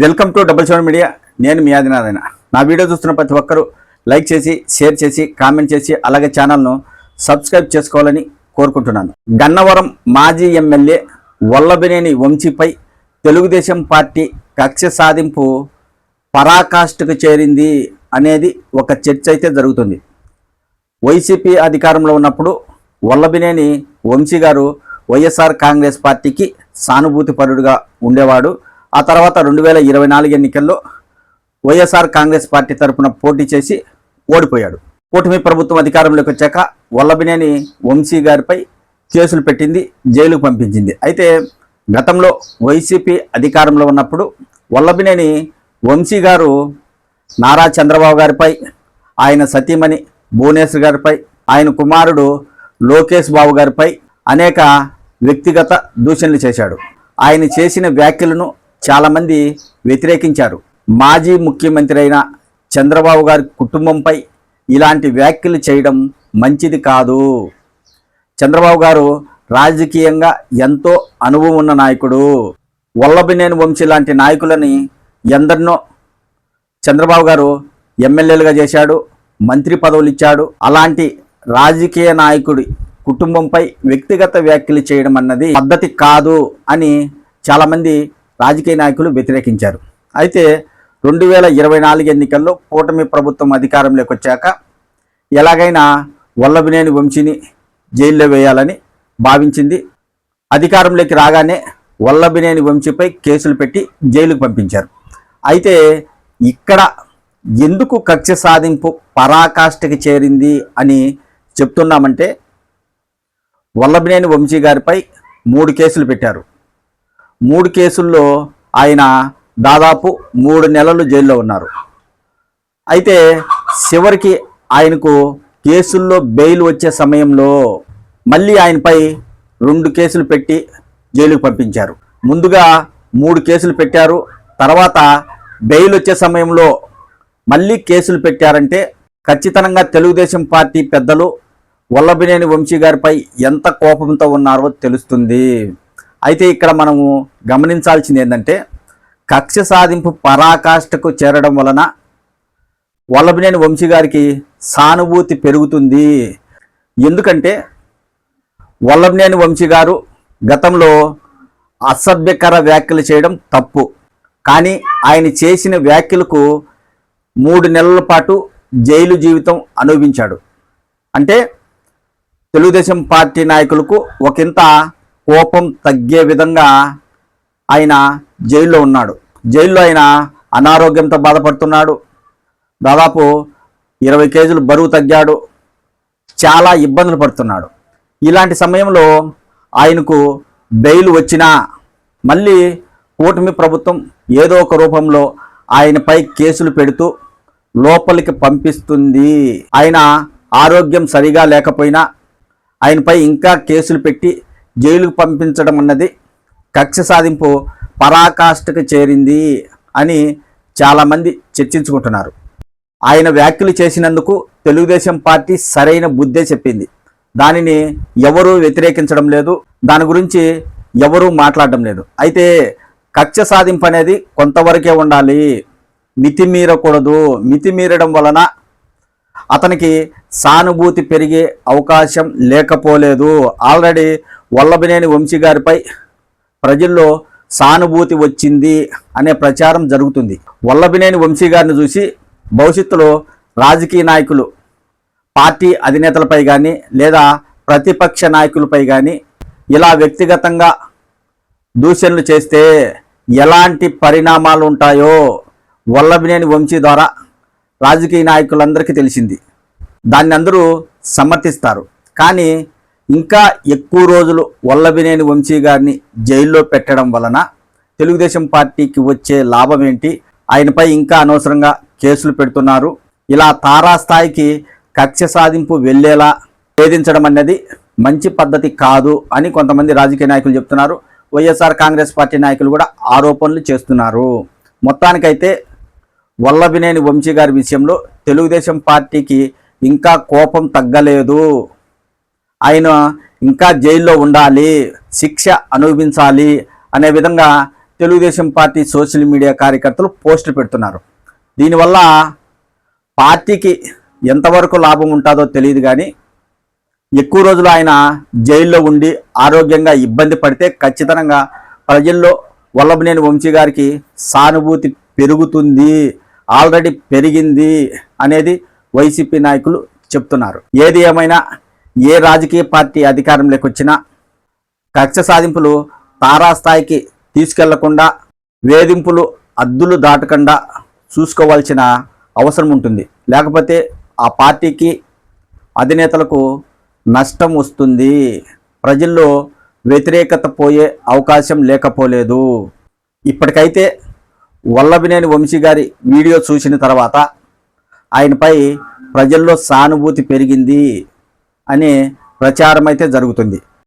Welcome to double seven media. నేను మీ ఆదినారాయణ. నా వీడియో చూస్తున్న ప్రతి ఒక్కరూ లైక్ చేసి షేర్ చేసి కామెంట్ చేసి అలాగే ఛానల్ను సబ్స్క్రైబ్ చేసుకోవాలని కోరుకుంటున్నాను. గన్నవరం మాజీ ఎమ్మెల్యే వల్లభినేని వంశీపై తెలుగుదేశం పార్టీ కక్ష సాధింపు పరాకాష్ఠకు చేరింది అనేది ఒక చర్చ అయితే జరుగుతుంది. వైసీపీ అధికారంలో ఉన్నప్పుడు వల్లభినేని వంశీ గారు వైఎస్ఆర్ కాంగ్రెస్ పార్టీకి సానుభూతిపరుడుగా ఉండేవాడు. ఆ తర్వాత రెండు వేల ఇరవై నాలుగు ఎన్నికల్లో వైఎస్ఆర్ కాంగ్రెస్ పార్టీ తరపున పోటీ చేసి ఓడిపోయాడు. కూటమి ప్రభుత్వం అధికారంలోకి వచ్చాక వల్లభినేని వంశీ గారిపై కేసులు పెట్టింది జైలుకు పంపించింది. అయితే గతంలో వైసీపీ అధికారంలో ఉన్నప్పుడు వల్లభినేని వంశీ గారు నారా చంద్రబాబు గారిపై ఆయన సతీమణి భువనేశ్వర్ గారిపై ఆయన కుమారుడు లోకేష్ బాబు గారిపై అనేక వ్యక్తిగత దూషణలు చేశాడు. ఆయన చేసిన వ్యాఖ్యలను చాలామంది వ్యతిరేకించారు. మాజీ ముఖ్యమంత్రి అయిన చంద్రబాబు గారి కుటుంబంపై ఇలాంటి వ్యాఖ్యలు చేయడం మంచిది కాదు. చంద్రబాబు గారు రాజకీయంగా ఎంతో అనుభవం ఉన్న నాయకుడు. వల్లభినేని వంశీ లాంటి నాయకులని ఎందరినో చంద్రబాబు గారు ఎమ్మెల్యేలుగా చేశాడు మంత్రి పదవులు ఇచ్చాడు. అలాంటి రాజకీయ నాయకుడి కుటుంబంపై వ్యక్తిగత వ్యాఖ్యలు చేయడం అన్నది పద్ధతి కాదు అని చాలామంది రాజకీయ నాయకులు వ్యతిరేకించారు. అయితే రెండు వేల ఇరవై నాలుగు ఎన్నికల్లో కూటమి ప్రభుత్వం అధికారంలోకి వచ్చాక ఎలాగైనా వల్లభినేని వంశీని జైల్లో వేయాలని భావించింది. అధికారంలోకి రాగానే వల్లభినేని వంశీపై కేసులు పెట్టి జైలుకు పంపించారు. అయితే ఇక్కడ ఎందుకు కక్ష సాధింపు పరాకాష్ఠకి చేరింది అని చెప్తున్నామంటే వల్లభినేని వంశీ గారిపై మూడు కేసులు పెట్టారు. మూడు కేసుల్లో ఆయన దాదాపు మూడు నెలలు జైల్లో ఉన్నారు. అయితే చివరికి ఆయనకు కేసుల్లో బెయిల్ వచ్చే సమయంలో మళ్ళీ ఆయనపై రెండు కేసులు పెట్టి జైలుకు పంపించారు. ముందుగా మూడు కేసులు పెట్టారు. తర్వాత బెయిల్ వచ్చే సమయంలో మళ్ళీ కేసులు పెట్టారంటే ఖచ్చితంగా తెలుగుదేశం పార్టీ పెద్దలు వల్లభినేని వంశీ గారిపై ఎంత కోపంతో ఉన్నారో తెలుస్తుంది. అయితే ఇక్కడ మనము గమనించాల్సింది ఏంటంటే కక్ష సాధింపు పరాకాష్ఠకు చేరడం వలన వల్లభనేని వంశీ గారికి సానుభూతి పెరుగుతుంది. ఎందుకంటే వల్లభనేని వంశీ గారు గతంలో అసభ్యకర వ్యాఖ్యలు చేయడం తప్పు. కానీ ఆయన చేసిన వ్యాఖ్యలకు మూడు నెలల పాటు జైలు జీవితం అనుభవించాడు. అంటే తెలుగుదేశం పార్టీ నాయకులకు ఒకంత కోపం తగ్గే విధంగా ఆయన జైల్లో ఉన్నాడు. జైల్లో ఆయన అనారోగ్యంతో బాధపడుతున్నాడు. దాదాపు ఇరవై కేజీలు బరువు తగ్గాడు. చాలా ఇబ్బందులు పడుతున్నాడు. ఇలాంటి సమయంలో ఆయనకు బెయిల్ వచ్చినా మళ్ళీ కూటమి ప్రభుత్వం ఏదో ఒక రూపంలో ఆయనపై కేసులు పెడుతూ లోపలికి పంపిస్తుంది. ఆయన ఆరోగ్యం సరిగా లేకపోయినా ఆయనపై ఇంకా కేసులు పెట్టి జైలుకు పంపించడం అన్నది కక్ష సాధింపు పరాకాష్ఠకు చేరింది అని చాలామంది చర్చించుకుంటున్నారు. ఆయన వ్యాఖ్యలు చేసినందుకు తెలుగుదేశం పార్టీ సరైన బుద్ధే చెప్పింది. దానిని ఎవరూ వ్యతిరేకించడం లేదు. దాని గురించి ఎవరూ మాట్లాడడం లేదు. అయితే కక్ష సాధింపు అనేది కొంతవరకే ఉండాలి. మితిమీరకూడదు. మితిమీరడం వలన అతనికి సానుభూతి పెరిగే అవకాశం లేకపోలేదు. ఆల్రెడీ వల్లభనేని వంశీ గారిపై ప్రజల్లో సానుభూతి వచ్చింది అనే ప్రచారం జరుగుతుంది. వల్లభనేని వంశీ గారిని చూసి భవిష్యత్తులో రాజకీయ నాయకులు పార్టీ అధినేతలపై కానీ లేదా ప్రతిపక్ష నాయకులపై కానీ ఇలా వ్యక్తిగతంగా దూషణలు చేస్తే ఎలాంటి పరిణామాలు ఉంటాయో వల్లభినేని వంశీ ద్వారా రాజకీయ నాయకులందరికీ తెలిసింది. దాన్ని అందరూ సమర్థిస్తారు. కానీ ఇంకా ఎక్కువ రోజులు వల్లభినేని వంశీ గారిని జైల్లో పెట్టడం వలన తెలుగుదేశం పార్టీకి వచ్చే లాభం ఏంటి ఆయనపై ఇంకా అనవసరంగా కేసులు పెడుతున్నారు. ఇలా తారాస్థాయికి కక్ష సాధింపు వెళ్ళేలా వేధించడం అనేది మంచి పద్ధతి కాదు అని కొంతమంది రాజకీయ నాయకులు చెప్తున్నారు. వైఎస్ఆర్ కాంగ్రెస్ పార్టీ నాయకులు కూడా ఆరోపణలు చేస్తున్నారు. మొత్తానికైతే వల్లభినేని వంశీ గారి విషయంలో తెలుగుదేశం పార్టీకి ఇంకా కోపం తగ్గలేదు. ఆయన ఇంకా జైల్లో ఉండాలి శిక్ష అనుభవించాలి అనే విధంగా తెలుగుదేశం పార్టీ సోషల్ మీడియా కార్యకర్తలు పోస్టులు పెడుతున్నారు. దీనివల్ల పార్టీకి ఎంతవరకు లాభం ఉంటుందో తెలియదు కానీ ఎక్కువ రోజులు ఆయన జైల్లో ఉండి ఆరోగ్యంగా ఇబ్బంది పడితే ఖచ్చితంగా ప్రజల్లో వల్లభనేని వంశీ గారికి సానుభూతి పెరుగుతుంది. ఆల్రెడీ పెరిగింది అనేది వైసీపీ నాయకులు చెప్తున్నారు. ఏది ఏమైనా ఏ రాజకీయ పార్టీ అధికారంలోకి వచ్చినా కక్ష సాధింపులు తారాస్థాయికి తీసుకెళ్ళకుండా వేధింపులు అద్దులు దాటకుండా చూసుకోవాల్సిన అవసరం ఉంటుంది. లేకపోతే ఆ పార్టీకి అధినేతలకు నష్టం వస్తుంది. ప్రజల్లో వ్యతిరేకత పోయే అవకాశం లేకపోలేదు. ఇప్పటికైతే వల్లభినేని వంశీ గారి వీడియో చూసిన తర్వాత ఆయనపై ప్రజల్లో సానుభూతి పెరిగింది అనే ప్రచారం అయితే జరుగుతుంది.